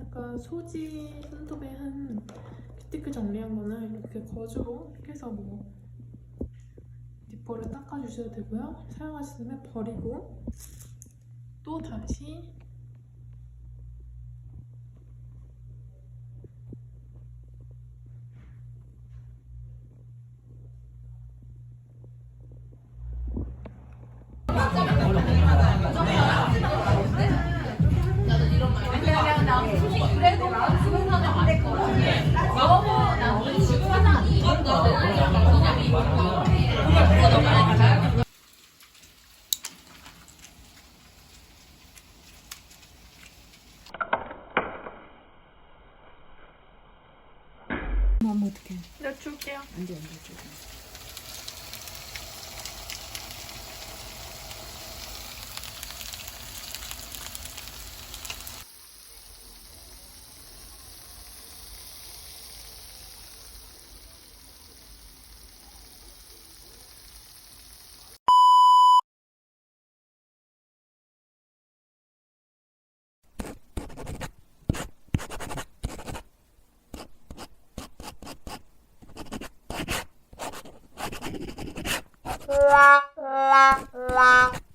아까 소지 손톱에 한 큐티클 정리한 거는 이렇게 거즈로 해서 뭐 뒷볼을 닦아주셔도 되고요. 사용하시면 버리고 또 다시 어떡해. 네, 줄게요. 안 돼, 안 돼. la la la